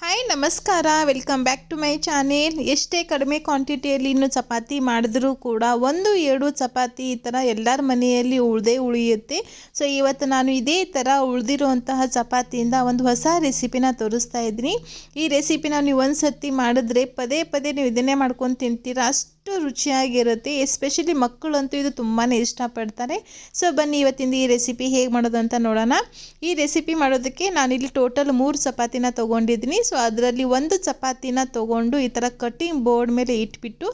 Hi ನಮಸ್ಕಾರ. Welcome back to my channel ಎಷ್ಟೇ ಕಡಿಮೆ ಕ್ವಾಂಟಿಟಿಯಲ್ಲಿ ಇನ್ನು ಚಪಾತಿ ಮಾಡಿದ್ರೂ ಕೂಡ ಒಂದು, ಎರಡು ಚಪಾತಿ ಈ ಥರ ಎಲ್ಲರ ಮನೆಯಲ್ಲಿ ಉಳ್ದೇ ಉಳಿಯುತ್ತೆ. ಸೊ ಇವತ್ತು ನಾನು ಇದೇ ಥರ ಉಳಿದಿರುವಂತಹ ಚಪಾತಿಯಿಂದ ಒಂದು ಹೊಸ ರೆಸಿಪಿನ ತೋರಿಸ್ತಾ ಇದ್ದೀನಿ. ಈ ರೆಸಿಪಿನ ನೀವು ಒಂದು ಸರ್ತಿ ಮಾಡಿದ್ರೆ ಪದೇ ಪದೇ ನೀವು ಇದನ್ನೇ ಮಾಡ್ಕೊಂಡು ತಿಂತೀರಾ? ಅಷ್ಟು ರುಚಿಯಾಗಿರುತ್ತೆ. ಎಸ್ಪೆಷಲಿ ಮಕ್ಕಳಂತೂ ಇದು ತುಂಬಾ ಇಷ್ಟಪಡ್ತಾರೆ. ಸೊ ಬನ್ನಿ ಇವತ್ತಿಂದ ಈ ರೆಸಿಪಿ ಹೇಗೆ ಮಾಡೋದು ಅಂತ ನೋಡೋಣ. ಈ ರೆಸಿಪಿ ಮಾಡೋದಕ್ಕೆ ನಾನಿಲ್ಲಿ ಟೋಟಲ್ ಮೂರು ಚಪಾತಿನ ತೊಗೊಂಡಿದ್ದೀನಿ. ಸೊ ಅದರಲ್ಲಿ ಒಂದು ಚಪಾತಿನ ತೊಗೊಂಡು ಈ ಥರ ಕಟ್ಟಿಂಗ್ ಬೋರ್ಡ್ ಮೇಲೆ ಇಟ್ಬಿಟ್ಟು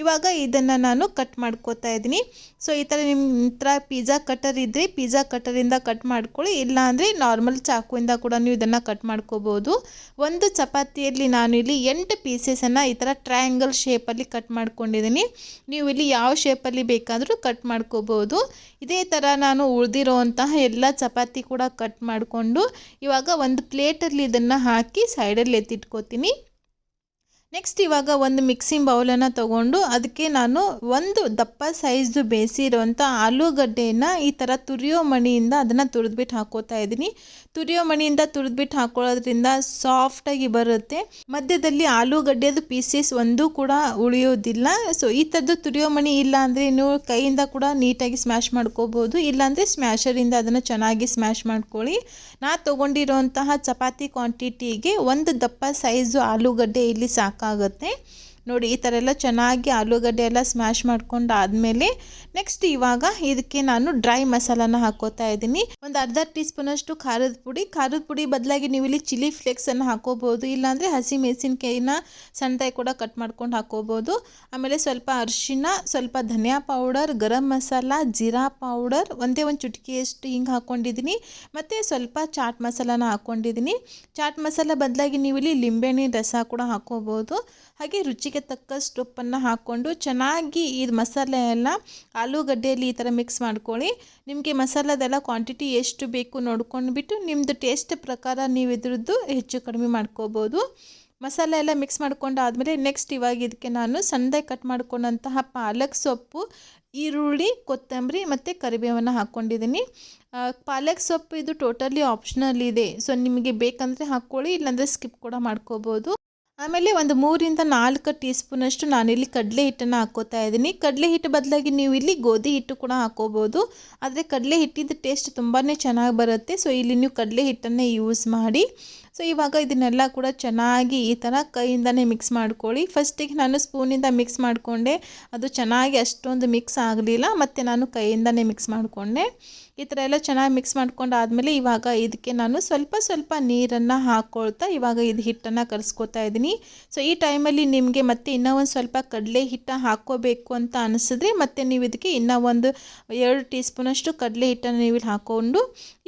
ಇವಾಗ ಇದನ್ನು ನಾನು ಕಟ್ ಮಾಡ್ಕೋತಾ ಇದ್ದೀನಿ. ಸೊ ಈ ಥರ ನಿಮ್ಮ ಹತ್ರ ಪಿಜ್ಜಾ ಕಟರ್ ಇದ್ದರೆ ಪಿಜ್ಜಾ ಕಟರಿಂದ ಕಟ್ ಮಾಡ್ಕೊಳ್ಳಿ. ಇಲ್ಲಾಂದರೆ ನಾರ್ಮಲ್ ಚಾಕುವಿಂದ ಕೂಡ ನೀವು ಇದನ್ನು ಕಟ್ ಮಾಡ್ಕೋಬೋದು. ಒಂದು ಚಪಾತಿಯಲ್ಲಿ ನಾನು ಇಲ್ಲಿ ಎಂಟು ಪೀಸಸನ್ನು ಈ ಥರ ಟ್ರಯಾಂಗಲ್ ಶೇಪಲ್ಲಿ ಕಟ್ ಮಾಡ್ಕೊಂಡಿದ್ದೀನಿ. ನೀವು ಇಲ್ಲಿ ಯಾವ ಶೇಪಲ್ಲಿ ಬೇಕಾದರೂ ಕಟ್ ಮಾಡ್ಕೋಬೋದು. ಇದೇ ಥರ ನಾನು ಉಳಿದಿರೋವಂತಹ ಎಲ್ಲ ಚಪಾತಿ ಕೂಡ ಕಟ್ ಮಾಡಿಕೊಂಡು ಇವಾಗ ಒಂದು ಪ್ಲೇಟಲ್ಲಿ ಇದನ್ನು ಹಾಕಿ ಸೈಡಲ್ಲಿ ಎತ್ತಿಟ್ಕೋತೀನಿ. ನೆಕ್ಸ್ಟ್ ಇವಾಗ ಒಂದು ಮಿಕ್ಸಿಂಗ್ ಬೌಲನ್ನು ತೊಗೊಂಡು ಅದಕ್ಕೆ ನಾನು ಒಂದು ದಪ್ಪ ಸೈಜ್ದು ಬೇಯಿಸಿರುವಂಥ ಆಲೂಗಡ್ಡೆಯನ್ನು ಈ ಥರ ತುರಿಯೋ ಮಣಿಯಿಂದ ಅದನ್ನು ತುರಿದ್ಬಿಟ್ಟು ಹಾಕೋತಾ ಇದ್ದೀನಿ. ತುರಿಯೋ ಮಣಿಯಿಂದ ತುರಿದ್ಬಿಟ್ಟು ಹಾಕೊಳ್ಳೋದ್ರಿಂದ ಸಾಫ್ಟಾಗಿ ಬರುತ್ತೆ. ಮಧ್ಯದಲ್ಲಿ ಆಲೂಗಡ್ಡೆದು ಪೀಸಸ್ ಒಂದೂ ಕೂಡ ಉಳಿಯೋದಿಲ್ಲ. ಸೊ ಈ ಥರದ್ದು ತುರಿಯೋ ಮಣಿ ಇಲ್ಲ ಅಂದರೆ ನೀವು ಕೈಯಿಂದ ಕೂಡ ನೀಟಾಗಿ ಸ್ಮ್ಯಾಶ್ ಮಾಡ್ಕೋಬೋದು. ಇಲ್ಲಾಂದರೆ ಸ್ಮ್ಯಾಶರಿಂದ ಅದನ್ನು ಚೆನ್ನಾಗಿ ಸ್ಮ್ಯಾಶ್ ಮಾಡ್ಕೊಳ್ಳಿ. ನಾ ತೊಗೊಂಡಿರೋಂತಹ ಚಪಾತಿ ಕ್ವಾಂಟಿಟಿಗೆ ಒಂದು ದಪ್ಪ ಸೈಜು ಆಲೂಗಡ್ಡೆ ಇಲ್ಲಿ ಸಾಕಾಗುತ್ತೆ ನೋಡಿ, ಈ ಥರ ಎಲ್ಲ ಚೆನ್ನಾಗಿ ಆಲೂಗಡ್ಡೆ ಎಲ್ಲ ಸ್ಮ್ಯಾಶ್ ಮಾಡ್ಕೊಂಡು ಆದಮೇಲೆ ನೆಕ್ಸ್ಟ್ ಇವಾಗ ಇದಕ್ಕೆ ನಾನು ಡ್ರೈ ಮಸಾಲಾನ ಹಾಕೋತಾ ಇದ್ದೀನಿ. ಒಂದು ಅರ್ಧ ಟೀ ಸ್ಪೂನಷ್ಟು ಖಾರದ ಪುಡಿ. ಖಾರದ ಪುಡಿ ಬದಲಾಗಿ ನೀವು ಇಲ್ಲಿ ಚಿಲ್ಲಿ ಫ್ಲೇಕ್ಸನ್ನು ಹಾಕೋಬೋದು, ಇಲ್ಲಾಂದರೆ ಹಸಿ ಮೆಣಸಿನ್ಕಾಯಿನ ಸಣ್ಣದಾಗಿ ಕೂಡ ಕಟ್ ಮಾಡ್ಕೊಂಡು ಹಾಕೋಬೋದು. ಆಮೇಲೆ ಸ್ವಲ್ಪ ಅರಿಶಿನ, ಸ್ವಲ್ಪ ಧನಿಯಾ ಪೌಡರ್ ಗರಂ ಮಸಾಲ, ಜೀರಾ ಪೌಡರ್ ಒಂದೇ ಒಂದು ಚುಟಕಿಯಷ್ಟು ಹಿಂಗೆ ಹಾಕ್ಕೊಂಡಿದ್ದೀನಿ ಮತ್ತು ಸ್ವಲ್ಪ ಚಾಟ್ ಮಸಾಲಾನ ಹಾಕ್ಕೊಂಡಿದ್ದೀನಿ ಚಾಟ್ ಮಸಾಲ ಬದಲಾಗಿ ನೀವು ಇಲ್ಲಿ ಲಿಂಬೆಹಣ್ಣಿನ ರಸ ಕೂಡ ಹಾಕೋಬೋದು. ಹಾಗೆ ರುಚಿಗೆ ತಕ್ಕಷ್ಟು ಉಪ್ಪನ್ನು ಹಾಕ್ಕೊಂಡು ಚೆನ್ನಾಗಿ ಇದು ಮಸಾಲೆ ಎಲ್ಲ ಆಲೂಗಡ್ಡೆಯಲ್ಲಿ ಈ ಥರ ಮಿಕ್ಸ್ ಮಾಡ್ಕೊಳ್ಳಿ. ನಿಮಗೆ ಮಸಾಲದೆಲ್ಲ ಕ್ವಾಂಟಿಟಿ ಎಷ್ಟು ಬೇಕು ನೋಡ್ಕೊಂಡ್ಬಿಟ್ಟು ನಿಮ್ಮದು ಟೇಸ್ಟ್ ಪ್ರಕಾರ ನೀವು ಇದ್ರದ್ದು ಹೆಚ್ಚು ಕಡಿಮೆ ಮಾಡ್ಕೋಬೋದು. ಮಸಾಲೆ ಎಲ್ಲ ಮಿಕ್ಸ್ ಮಾಡ್ಕೊಂಡಾದಮೇಲೆ ನೆಕ್ಸ್ಟ್ ಇವಾಗ ಇದಕ್ಕೆ ನಾನು ಸಣ್ಣದಾಗಿ ಕಟ್ ಮಾಡ್ಕೊಂಡಂತಹ ಪಾಲಕ್ ಸೊಪ್ಪು, ಈರುಳ್ಳಿ, ಕೊತ್ತಂಬರಿ ಮತ್ತು ಕರಿಬೇವನ್ನು ಹಾಕ್ಕೊಂಡಿದ್ದೀನಿ. ಪಾಲಕ್ ಸೊಪ್ಪು ಇದು ಟೋಟಲಿ ಆಪ್ಷನಲ್ ಇದೆ. ಸೊ, ನಿಮಗೆ ಬೇಕಂದರೆ ಹಾಕ್ಕೊಳ್ಳಿ, ಇಲ್ಲಾಂದರೆ ಸ್ಕಿಪ್ ಕೂಡ ಮಾಡ್ಕೋಬೋದು. ಆಮೇಲೆ ಒಂದು ಮೂರಿಂದ ನಾಲ್ಕು ಟೀ ಸ್ಪೂನಷ್ಟು ನಾನಿಲ್ಲಿ ಕಡಲೆ ಹಿಟ್ಟನ್ನು ಹಾಕ್ಕೋತಾ ಇದ್ದೀನಿ. ಕಡಲೆ ಹಿಟ್ಟು ಬದಲಾಗಿ ನೀವು ಇಲ್ಲಿ ಗೋಧಿ ಹಿಟ್ಟು ಕೂಡ ಹಾಕೋಬೋದು ಆದರೆ ಕಡಲೆ ಹಿಟ್ಟಿದ ಟೇಸ್ಟ್ ತುಂಬಾ ಚೆನ್ನಾಗಿ ಬರುತ್ತೆ. ಸೊ, ಇಲ್ಲಿ ನೀವು ಕಡಲೆ ಹಿಟ್ಟನ್ನೇ ಯೂಸ್ ಮಾಡಿ ಸೊ ಇವಾಗ ಇದನ್ನೆಲ್ಲ ಕೂಡ ಚೆನ್ನಾಗಿ ಈ ಥರ ಕೈಯಿಂದನೇ ಮಿಕ್ಸ್ ಮಾಡ್ಕೊಳ್ಳಿ. ಫಸ್ಟಿಗೆ ನಾನು ಸ್ಪೂನಿಂದ ಮಿಕ್ಸ್ ಮಾಡಿಕೊಂಡೆ. ಅದು ಚೆನ್ನಾಗಿ ಅಷ್ಟೊಂದು ಮಿಕ್ಸ್ ಆಗಲಿಲ್ಲ. ಮತ್ತು ನಾನು ಕೈಯಿಂದನೇ ಮಿಕ್ಸ್ ಮಾಡಿಕೊಂಡೆ. ಈ ಥರ ಎಲ್ಲ ಚೆನ್ನಾಗಿ ಮಿಕ್ಸ್ ಮಾಡ್ಕೊಂಡು ಆದಮೇಲೆ ಇವಾಗ ಇದಕ್ಕೆ ನಾನು ಸ್ವಲ್ಪ ಸ್ವಲ್ಪ ನೀರನ್ನು ಹಾಕ್ಕೊಳ್ತಾ ಇವಾಗ ಇದು ಹಿಟ್ಟನ್ನು ಕಲಿಸ್ಕೊತಾ ಇದ್ದೀನಿ. ಸೊ ಈ ಟೈಮಲ್ಲಿ ನಿಮಗೆ ಮತ್ತೆ ಇನ್ನೂ ಒಂದು ಸ್ವಲ್ಪ ಕಡಲೆ ಹಿಟ್ಟು ಹಾಕ್ಕೋಬೇಕು ಅಂತ ಅನಿಸಿದ್ರೆ ಮತ್ತೆ ನೀವು ಇದಕ್ಕೆ ಇನ್ನೂ ಒಂದು ಎರಡು ಟೀ ಸ್ಪೂನಷ್ಟು ಕಡಲೆ ಹಿಟ್ಟನ್ನು ನೀವು ಹಾಕ್ಕೊಂಡು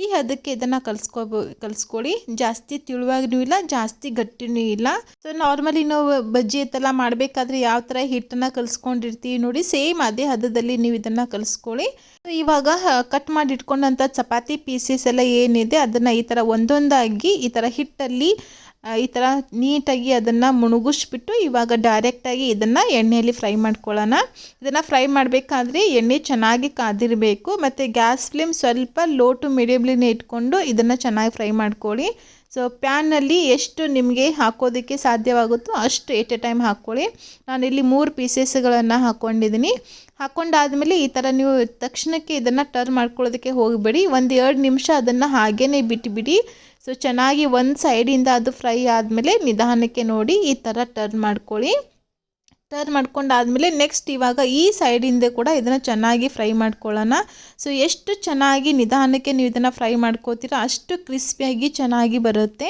ಈ ಅದಕ್ಕೆ ಇದನ್ನು ಕಲಿಸ್ಕೊಬೋ, ಕಲಿಸ್ಕೊಳ್ಳಿ. ಜಾಸ್ತಿ ತಿಳುವಾಗೂ ಇಲ್ಲ, ಜಾಸ್ತಿ ಗಟ್ಟಿನೂ ಇಲ್ಲ. ಸೊ ನಾರ್ಮಲಿ ನಾವು ಬಜ್ಜಿ ಇತ್ತೆಲ್ಲ ಮಾಡಬೇಕಾದ್ರೆ ಯಾವ ಥರ ಹಿಟ್ಟನ್ನು ಕಲಿಸ್ಕೊಂಡಿರ್ತೀವಿ ನೋಡಿ, ಸೇಮ್ ಅದೇ ಹದದಲ್ಲಿ ನೀವು ಇದನ್ನು ಕಲಿಸ್ಕೊಳ್ಳಿ. ಇವಾಗ ಕಟ್ ಮಾಡಿ ಇಟ್ಕೊಂಡಂಥ ಚಪಾತಿ ಪೀಸಸ್ ಎಲ್ಲ ಏನಿದೆ, ಅದನ್ನು ಈ ಥರ ಒಂದೊಂದಾಗಿ, ಈ ಥರ ಹಿಟ್ಟಲ್ಲಿ ಈ ಥರ ನೀಟಾಗಿ ಅದನ್ನು ಮುಣುಗಿಸ್ಬಿಟ್ಟು ಇವಾಗ ಡೈರೆಕ್ಟಾಗಿ ಇದನ್ನು ಎಣ್ಣೆಯಲ್ಲಿ ಫ್ರೈ ಮಾಡ್ಕೊಳ್ಳೋಣ. ಇದನ್ನು ಫ್ರೈ ಮಾಡಬೇಕಾದ್ರೆ ಎಣ್ಣೆ ಚೆನ್ನಾಗಿ ಕಾದಿರಬೇಕು, ಮತ್ತು ಗ್ಯಾಸ್ ಫ್ಲೇಮ್ ಸ್ವಲ್ಪ ಲೋ ಟು ಮೀಡಿಯಮ್ಲಿನೇ ಇಟ್ಕೊಂಡು ಇದನ್ನು ಚೆನ್ನಾಗಿ ಫ್ರೈ ಮಾಡ್ಕೊಳ್ಳಿ. ಸೊ ಪ್ಯಾನಲ್ಲಿ ಎಷ್ಟು ನಿಮಗೆ ಹಾಕೋದಕ್ಕೆ ಸಾಧ್ಯವಾಗುತ್ತೋ ಅಷ್ಟು ಎಟ್ ಎ ಟೈಮ್ ಹಾಕ್ಕೊಳ್ಳಿ. ನಾನಿಲ್ಲಿ ಮೂರು ಪೀಸಸ್ಗಳನ್ನು ಹಾಕ್ಕೊಂಡಿದ್ದೀನಿ ಹಾಕ್ಕೊಂಡಾದಮೇಲೆ ಈ ಥರ ನೀವು ತಕ್ಷಣಕ್ಕೆ ಇದನ್ನು ಟರ್ನ್ ಮಾಡ್ಕೊಳ್ಳೋದಕ್ಕೆ ಹೋಗಬೇಡಿ. ಒಂದು ಎರಡು ನಿಮಿಷ ಅದನ್ನು ಹಾಗೇ ಬಿಟ್ಟುಬಿಡಿ ಸೊ ಚೆನ್ನಾಗಿ ಒಂದು ಸೈಡಿಂದ ಅದು ಫ್ರೈ ಆದಮೇಲೆ ನಿಧಾನಕ್ಕೆ ನೋಡಿ ಈ ಥರ ಟರ್ನ್ ಮಾಡ್ಕೊಳ್ಳಿ. ಟರ್ನ್ ಮಾಡ್ಕೊಂಡಾದಮೇಲೆ ನೆಕ್ಸ್ಟ್ ಇವಾಗ ಈ ಸೈಡಿಂದ ಕೂಡ ಇದನ್ನು ಚೆನ್ನಾಗಿ ಫ್ರೈ ಮಾಡ್ಕೊಳ್ಳೋಣ. ಸೊ ಎಷ್ಟು ಚೆನ್ನಾಗಿ ನಿಧಾನಕ್ಕೆ ನೀವು ಇದನ್ನು ಫ್ರೈ ಮಾಡ್ಕೋತೀರೋ ಅಷ್ಟು ಕ್ರಿಸ್ಪಿಯಾಗಿ ಚೆನ್ನಾಗಿ ಬರುತ್ತೆ.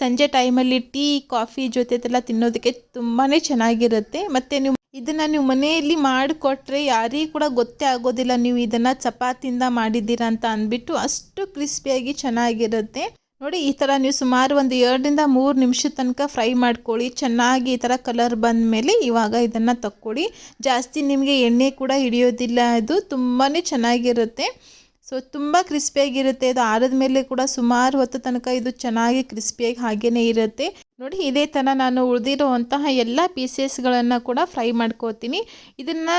ಸಂಜೆ ಟೈಮಲ್ಲಿ ಟೀ ಕಾಫಿ ಜೊತೆದೆಲ್ಲ ತಿನ್ನೋದಕ್ಕೆ ತುಂಬಾ ಚೆನ್ನಾಗಿರುತ್ತೆ. ಮತ್ತು ನೀವು ಇದನ್ನು ನೀವು ಮನೆಯಲ್ಲಿ ಮಾಡಿಕೊಟ್ರೆ ಯಾರಿಗೂ ಕೂಡ ಗೊತ್ತೇ ಆಗೋದಿಲ್ಲ ನೀವು ಇದನ್ನು ಚಪಾತಿಯಿಂದ ಮಾಡಿದ್ದೀರಾ ಅಂತ ಅಂದ್ಬಿಟ್ಟು ಅಷ್ಟು ಕ್ರಿಸ್ಪಿಯಾಗಿ ಚೆನ್ನಾಗಿರುತ್ತೆ. ನೋಡಿ, ಈ ಥರ ನೀವು ಸುಮಾರು ಒಂದು ಎರಡರಿಂದ ಮೂರು ನಿಮಿಷದ ತನಕ ಫ್ರೈ ಮಾಡ್ಕೊಳ್ಳಿ. ಚೆನ್ನಾಗಿ ಈ ಥರ ಕಲರ್ ಬಂದ ಮೇಲೆ ಇವಾಗ ಇದನ್ನು ತಕ್ಕೊಳ್ಳಿ ಜಾಸ್ತಿ ನಿಮಗೆ ಎಣ್ಣೆ ಕೂಡ ಹಿಡಿಯೋದಿಲ್ಲ. ಇದು ತುಂಬಾ ಚೆನ್ನಾಗಿರುತ್ತೆ. ಸೊ ತುಂಬ ಕ್ರಿಸ್ಪಿಯಾಗಿರುತ್ತೆ ಇದು ಆರದ ಮೇಲೆ ಕೂಡ ಸುಮಾರು ಹೊತ್ತು ತನಕ ಇದು ಚೆನ್ನಾಗಿ ಕ್ರಿಸ್ಪಿಯಾಗಿ ಹಾಗೇ ಇರುತ್ತೆ. ನೋಡಿ, ಇದೇ ಥರ ನಾನು ಉಳಿದಿರುವಂತಹ ಎಲ್ಲ ಪೀಸಸ್ಗಳನ್ನು ಕೂಡ ಫ್ರೈ ಮಾಡ್ಕೋತೀನಿ. ಇದನ್ನು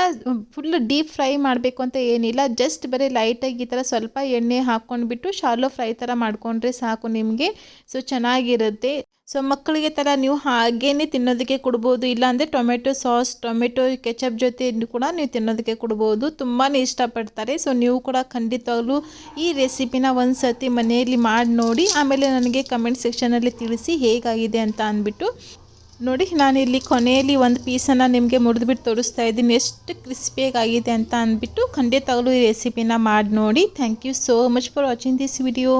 ಫುಲ್ ಡೀಪ್ ಫ್ರೈ ಮಾಡಬೇಕು ಅಂತ ಏನಿಲ್ಲ. ಜಸ್ಟ್ ಬರೀ ಲೈಟಾಗಿ ಈ ಥರ ಸ್ವಲ್ಪ ಎಣ್ಣೆ ಹಾಕ್ಕೊಂಡ್ಬಿಟ್ಟು ಶಾಲೋ ಫ್ರೈ ಥರ ಮಾಡಿಕೊಂಡ್ರೆ ಸಾಕು ನಿಮಗೆ. ಸೊ, ಚೆನ್ನಾಗಿರುತ್ತೆ. ಸೊ, ಮಕ್ಕಳಿಗೆ ಥರ ನೀವು ಹಾಗೇ ತಿನ್ನೋದಕ್ಕೆ ಕೊಡ್ಬೋದು. ಇಲ್ಲಾಂದರೆ ಟೊಮೆಟೊ ಸಾಸ್, ಟೊಮೆಟೊ ಕೆಚಪ್ ಜೊತೆ ಕೂಡ ನೀವು ತಿನ್ನೋದಕ್ಕೆ ಕೊಡ್ಬೋದು. ತುಂಬಾ ಇಷ್ಟಪಡ್ತಾರೆ. ಸೊ, ನೀವು ಕೂಡ ಖಂಡಿತವಾಗ್ಲೂ ಈ ರೆಸಿಪಿನ ಒಂದು ಸರ್ತಿ ಮನೆಯಲ್ಲಿ ಮಾಡಿ ನೋಡಿ. ಆಮೇಲೆ ನನಗೆ ಕಮೆಂಟ್ ಸೆಕ್ಷನಲ್ಲಿ ತಿಳಿಸಿ ಹೇಗಾಗಿದೆ ಅಂತ ಅಂದ್ಬಿಟ್ಟು, ನೋಡಿ ನಾನಿಲ್ಲಿ ಕೊನೆಯಲ್ಲಿ ಒಂದು ಪೀಸನ್ನು ನಿಮಗೆ ಮುರಿದ್ಬಿಟ್ಟು ತೋರಿಸ್ತಾ ಇದ್ದೀನಿ. ಎಷ್ಟು ಕ್ರಿಸ್ಪಿಯಾಗಿದೆ ಅಂತ ಅಂದ್ಬಿಟ್ಟು ಖಂಡಿತಾಗಲೂ ಈ ರೆಸಿಪಿನ ಮಾಡಿ ನೋಡಿ. Thank you so much for watching this video